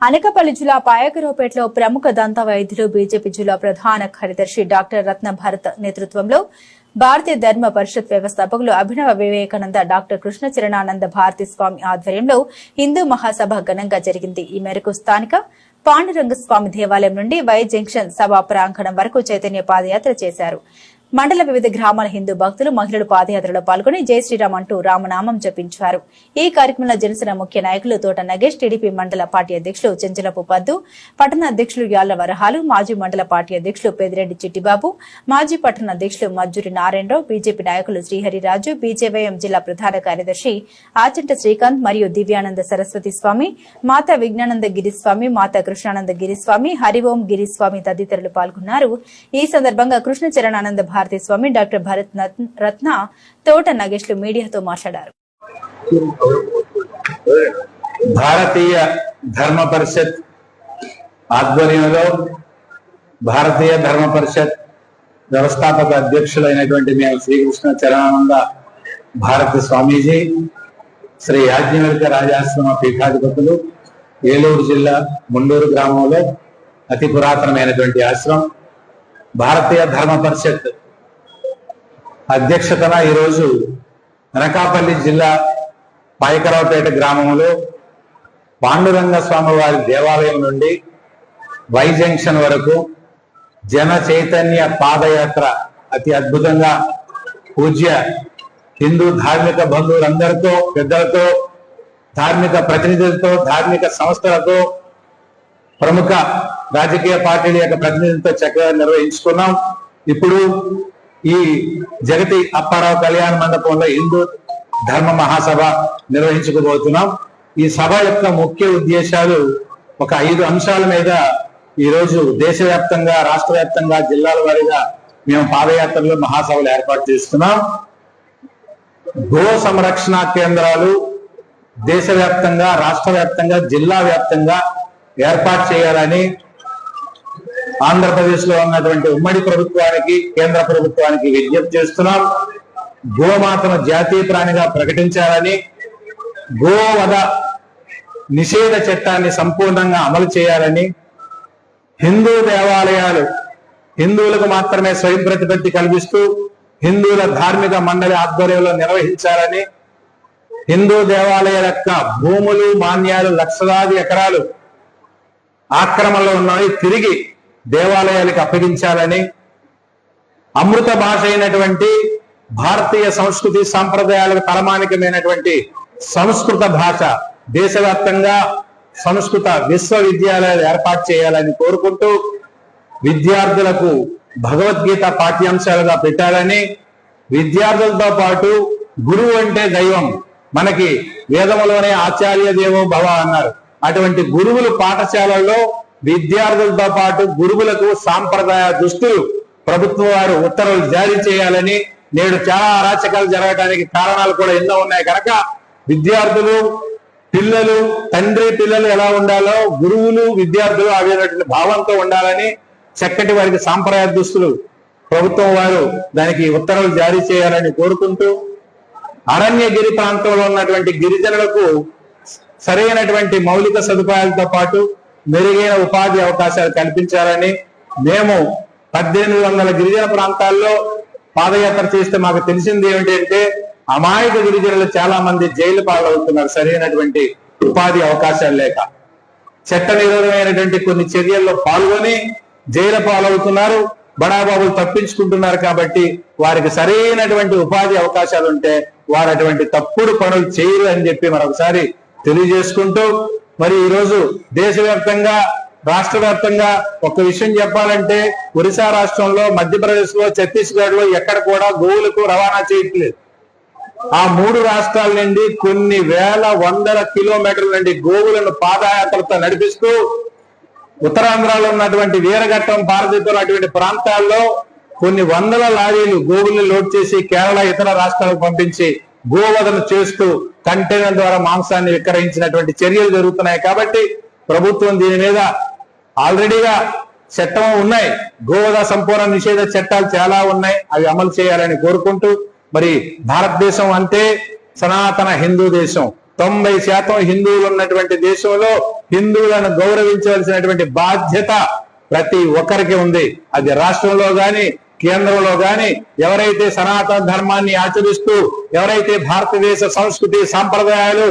అనకపల్లి జిల్లా పాయకరావుపేటలో ప్రముఖ దంత వైద్యులు బీజేపీ జిల్లా ప్రధాన కార్యదర్శి డాక్టర్ రత్న భారత్ నేతృత్వంలో భారతీయ ధర్మ పరిషత్ వ్యవస్థాపకులు అభినవ వివేకానంద డాక్టర్ కృష్ణ చరణానంద భారతి స్వామి ఆధ్వర్యంలో హిందూ మహాసభ ఘనంగా జరిగింది. ఈ మేరకు స్థానిక పాండురంగ స్వామి దేవాలయం నుండి వై జంక్షన్ సభా ప్రాంగణం వరకు చైతన్య పాదయాత్ర చేశారు. మండల వివిధ గ్రామాల హిందూ భక్తులు మహిళలు పాదయాత్రలో పాల్గొని జై శ్రీరామ్ అంటూ రామనామం జపించారు. ఈ కార్యక్రమంలో జనసేన ముఖ్య నాయకులు తోట నగేష్ టీడీపీ మండల పార్టీ అధ్యక్షులు చెంచలపు పద్దు పట్టణ అధ్యక్షులు యాళ్ళ వరహాలు మాజీ మండల పార్టీ అధ్యక్షులు పెదిరెడ్డి చిట్టిబాబు మాజీ పట్టణ అధ్యక్షులు మజ్జూరి నారాయణరావు బీజేపీ నాయకులు శ్రీహరిరాజు బీజేవైఎం జిల్లా ప్రధాన కార్యదర్శి ఆచంట శ్రీకాంత్ మరియు దివ్యానంద సరస్వతి స్వామి మాతా విజ్ఞానంద గిరిస్వామి మాతా కృష్ణానంద గిరిస్వామి హరిఓం గిరిస్వామి తదితరులు పాల్గొన్నారు. ఈ సందర్భంగా కృష్ణ చరణానంద భారతి స్వామి డాక్టర్ భరత్ రత్న తోట నగేష్లు మీడియాతో మాట్లాడారు. భారతీయ ధర్మ పరిషత్ ఆధ్వర్యంలో భారతీయ ధర్మ పరిషత్ వ్యవస్థాపక అధ్యక్షులైనటువంటి మేము శ్రీకృష్ణ చరణానంద భారత స్వామీజీ శ్రీ యాజ్ఞవల్క రాజాశ్రమ పీఠాధిపతులు ఏలూరు జిల్లా ముండూరు గ్రామంలో అతి పురాతనమైనటువంటి ఆశ్రమం. భారతీయ ధర్మ పరిషత్ అధ్యక్షతన ఈరోజు అనకాపల్లి జిల్లా పాయకరావుపేట గ్రామంలో పాండురంగ స్వామి వారి దేవాలయం నుండి వై జంక్షన్ వరకు జన చైతన్య పాదయాత్ర అతి అద్భుతంగా పూజ్య హిందూ ధార్మిక బంధువులందరితో పెద్దలతో ధార్మిక ప్రతినిధులతో ధార్మిక సంస్థలతో ప్రముఖ రాజకీయ పార్టీల యొక్క ప్రతినిధులతో చక్కగా నిర్వహించుకున్నాం. ఇప్పుడు ఈ జగతి అప్పారావు కళ్యాణ మండపంలో హిందూ ధర్మ మహాసభ నిర్వహించుకోబోతున్నాం ఈ సభ యొక్క ముఖ్య ఉద్దేశాలు ఒక ఐదు అంశాల మీద ఈ రోజు దేశవ్యాప్తంగా రాష్ట్ర వ్యాప్తంగా జిల్లాల వారీగా మేము పాదయాత్రలు మహాసభలు ఏర్పాటు చేస్తున్నాం. గో సంరక్షణ కేంద్రాలు దేశవ్యాప్తంగా రాష్ట్ర వ్యాప్తంగా జిల్లా వ్యాప్తంగా ఏర్పాటు చేయాలని ఆంధ్రప్రదేశ్లో ఉన్నటువంటి ఉమ్మడి ప్రభుత్వానికి కేంద్ర ప్రభుత్వానికి విజ్ఞప్తి చేస్తున్నాం. గోమాతను జాతీయ ప్రాణిగా ప్రకటించాలని గోవధ నిషేధ చట్టాన్ని సంపూర్ణంగా అమలు చేయాలని హిందూ దేవాలయాలు హిందువులకు మాత్రమే స్వయం ప్రతిపత్తి కల్పిస్తూ హిందువుల ధార్మిక మండలి ఆధ్వర్యంలో నిర్వహించాలని హిందూ దేవాలయాల యొక్క భూములు మాన్యాలు లక్షలాది ఎకరాలు ఆక్రమణలో ఉన్నాయి. తిరిగి దేవాలయాలకు అప్పగించాలని అమృత భాష అయినటువంటి భారతీయ సంస్కృతి సాంప్రదాయాలకు తలమానికమైనటువంటి సంస్కృత భాష దేశవ్యాప్తంగా సంస్కృత విశ్వవిద్యాలయాలు ఏర్పాటు చేయాలని కోరుకుంటూ విద్యార్థులకు భగవద్గీత పాఠ్యాంశాలుగా పెట్టాలని విద్యార్థులతో పాటు గురువు అంటే దైవం. మనకి వేదములోనే ఆచార్య దేవో భవ అన్నారు. అటువంటి గురువులు పాఠశాలల్లో విద్యార్థులతో పాటు గురువులకు సాంప్రదాయ దుస్తులు ప్రభుత్వం వారు ఉత్తర్వులు జారీ చేయాలని నేడు చాలా అరాచకాలు జరగడానికి కారణాలు కూడా ఎన్నో ఉన్నాయి. కనుక విద్యార్థులు పిల్లలు తండ్రి పిల్లలు ఎలా ఉండాలో గురువులు విద్యార్థులు అవేటువంటి భావంతో ఉండాలని చక్కటి వారికి సాంప్రదాయ దుస్తులు ప్రభుత్వం వారు దానికి ఉత్తర్వులు జారీ చేయాలని కోరుకుంటూ అరణ్యగిరి ప్రాంతంలో ఉన్నటువంటి గిరిజనులకు సరైనటువంటి మౌలిక సదుపాయాలతో పాటు మెరుగైన ఉపాధి అవకాశాలు కల్పించాలని మేము పద్దెనిమిది వందల గిరిజన ప్రాంతాల్లో పాదయాత్ర చేస్తే మాకు తెలిసింది ఏమిటంటే అమాయక గిరిజనులు చాలా మంది జైలు పాలవుతున్నారు సరైనటువంటి ఉపాధి అవకాశాలు లేక. చట్ట నిరోధమైనటువంటి కొన్ని చర్యల్లో పాల్గొని జైలు పాలవుతున్నారు. బడాబాబులు తప్పించుకుంటున్నారు కాబట్టి వారికి సరైనటువంటి ఉపాధి అవకాశాలు ఉంటే వారు అటువంటి తప్పుడు పనులు చేయరు అని చెప్పి మరొకసారి తెలియజేసుకుంటూ మరి ఈరోజు దేశవ్యాప్తంగా రాష్ట్ర వ్యాప్తంగా ఒక విషయం చెప్పాలంటే ఒరిస్సా రాష్ట్రంలో మధ్యప్రదేశ్లో ఛత్తీస్గఢ్లో ఎక్కడ కూడా గోవులకు రవాణా చేయట్లేదు. ఆ మూడు రాష్ట్రాల నుండి కొన్ని వేల వందల కిలోమీటర్ల నుండి గోవులను పాదయాత్రతో నడిపిస్తూ ఉత్తరాంధ్రలో ఉన్నటువంటి వీరఘట్టం భారతదేశంలో అటువంటి ప్రాంతాల్లో కొన్ని వందల లారీలు గోవుల్ని లోడ్ చేసి కేరళ ఇతర రాష్ట్రాలకు పంపించి గోవధన చేస్తూ కంటైనర్ ద్వారా మాంసాన్ని విక్రయించినటువంటి చర్యలు జరుగుతున్నాయి కాబట్టి ప్రభుత్వం దీని మీద ఆల్రెడీగా చట్టం ఉన్నాయి. గోవధ సంపూర్ణ నిషేధ చట్టాలు చాలా ఉన్నాయి. అవి అమలు చేయాలని కోరుకుంటూ మరి భారతదేశం అంటే సనాతన హిందూ దేశం. తొంభై శాతం హిందువులు ఉన్నటువంటి దేశంలో హిందువులను గౌరవించవలసినటువంటి బాధ్యత ప్రతి ఒక్కరికి ఉంది. అది రాష్ట్రంలో గాని కేంద్రంలో గాని ఎవరైతే సనాతన ధర్మాన్ని ఆచరిస్తూ ఎవరైతే భారతదేశ సంస్కృతి సాంప్రదాయాలు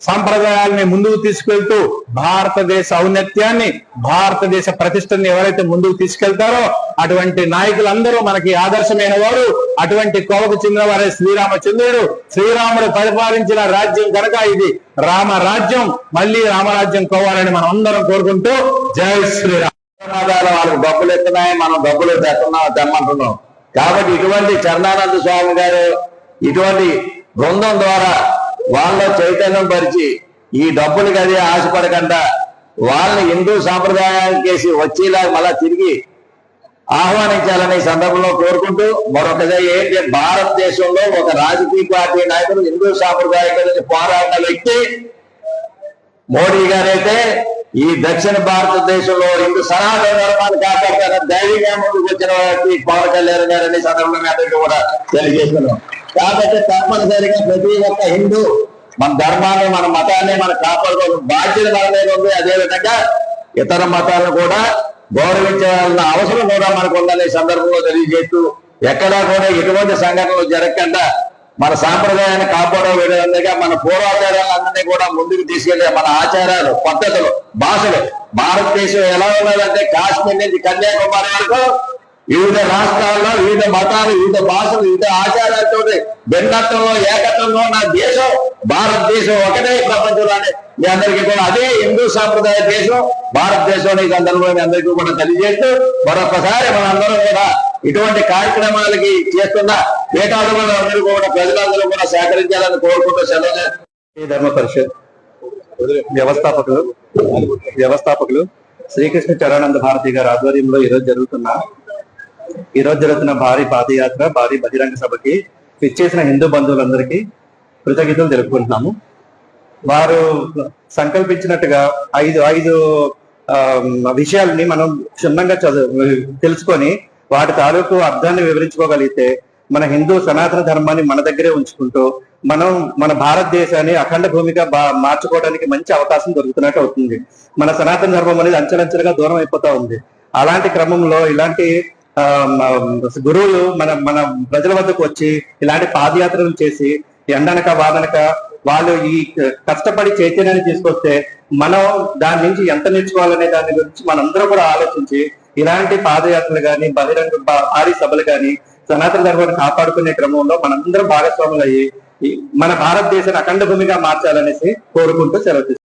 సాంప్రదాయాలని ముందుకు తీసుకెళ్తూ భారతదేశ ఔన్నత్యాన్ని భారతదేశ ప్రతిష్టని ఎవరైతే ముందుకు తీసుకెళ్తారో అటువంటి నాయకులందరూ మనకి ఆదర్శమైన వారు. అటువంటి కోవకు చెందిన వారే శ్రీరామచంద్రుడు. శ్రీరాముడు పరిపాలించిన రాజ్యం కనుక ఇది రామ రాజ్యం మళ్ళీ రామరాజ్యం కోవాలని మనం అందరం కోరుకుంటూ జై శ్రీరామ్. ప్రమాదాలు వాళ్ళకి డబ్బులు ఎత్తున్నాయి మనం డబ్బులు తెస్తున్నాం తెమ్మంటున్నాం. కాబట్టి ఇటువంటి చరణానంద స్వామి గారు ఇటువంటి బృందం ద్వారా వాళ్ళ చైతన్యం పరిచి ఈ డబ్బులకి అది ఆశపడకుండా వాళ్ళని హిందూ సాంప్రదాయానికి వేసి వచ్చేలా మళ్ళా తిరిగి ఆహ్వానించాలని సందర్భంలో కోరుకుంటూ మరొకసారి ఏంటి భారతదేశంలో ఒక రాజకీయ పార్టీ నాయకుడు హిందూ సాంప్రదాయం గురించి పోరాడిన వ్యక్తి మోడీ గారైతే ఈ దక్షిణ భారతదేశంలో హిందూ సనాతన ధర్మాన్ని కాపాడుతారు? ధైర్యంగా ముందుకు వచ్చిన వారికి పవన్ కళ్యాణ్ గారని సందర్భంగా కూడా తెలియజేస్తున్నాం. కాబట్టి తప్పనిసరిగా ప్రతి ఒక్క హిందూ మన ధర్మాన్ని మన మతాన్ని మనం కాపాడుకోవాల్సిన బాధ్యత మన మీద ఉంది. అదే విధంగా ఇతర మతాలను కూడా గౌరవించాలన్న అవసరం కూడా మనకు ఉందనే సందర్భంలో తెలియజేస్తూ ఎక్కడా కూడా ఎటువంటి సంఘటనలు జరగకుండా మన సాంప్రదాయాన్ని కాపాడే విధంగా మన పూర్వాచారాలన్నీ కూడా ముందుకు తీసుకెళ్ళే మన ఆచారాలు పద్ధతులు భాషలు భారతదేశం ఎలా ఉన్నదంటే కాశ్మీర్ నుంచి కన్యాకుమారి వరకు వివిధ రాష్ట్రాల్లో వివిధ మతాలు వివిధ భాషలు వివిధ ఆచారాలతో భిన్నత్వంలో ఏకత్వంలో ఉన్న దేశం భారతదేశం ఒకటే ప్రపంచంలోనే. మీ అందరికీ కూడా అదే హిందూ సాంప్రదాయ దేశం భారతదేశం ఈ సందర్భంలో మీ అందరికీ కూడా తెలియజేస్తూ మరొకసారి మనందరం కూడా ఇటువంటి కార్యక్రమాలకి చేస్తున్న వేటాడుగులందరూ అందరూ కూడా ప్రజలందరూ కూడా సహకరించాలని కోరుకుంటూ సెలవు ధర్మ పరిషత్ వ్యవస్థాపకులు వ్యవస్థాపకులు శ్రీకృష్ణ చరణానంద భారతి గారి ఆధ్వర్యంలో ఈరోజు జరుగుతున్న ఈరోజు జరుగుతున్న భారీ పాదయాత్ర భారీ బహిరంగ సభకి ఇచ్చేసిన హిందూ బంధువులందరికీ కృతజ్ఞతలు తెలుపుకుంటున్నాము. వారు సంకల్పించినట్టుగా ఐదు ఐదు ఆ, విషయాలని మనం క్షుణ్ణంగా చదువు తెలుసుకొని వాటి తాలూకు అర్థాన్ని వివరించుకోగలిగితే మన హిందూ సనాతన ధర్మాన్ని మన దగ్గరే ఉంచుకుంటూ మనం మన భారతదేశాన్ని అఖండ భూమిగా మార్చుకోవడానికి మంచి అవకాశం దొరుకుతున్నట్టు అవుతుంది. మన సనాతన ధర్మం అనేది అంచెలంచెలుగా దూరం అయిపోతా ఉంది. అలాంటి క్రమంలో ఇలాంటి గురువులు మన మన ప్రజల వద్దకు వచ్చి ఇలాంటి పాదయాత్రలు చేసి ఎండనక వాదనక వాళ్ళు ఈ కష్టపడి చైతన్యాన్ని తీసుకొస్తే మనం దాని నుంచి ఎంత నేర్చుకోవాలనే దాని గురించి మనందరం కూడా ఆలోచించి ఇలాంటి పాదయాత్రలు కానీ బహిరంగ భారీ సభలు గాని సనాతన ధర్మాన్ని కాపాడుకునే క్రమంలో మనందరం భాగస్వాములు అయ్యి మన భారతదేశాన్ని అఖండ భూమిగా మార్చాలనేసి కోరుకుంటూ సెలవు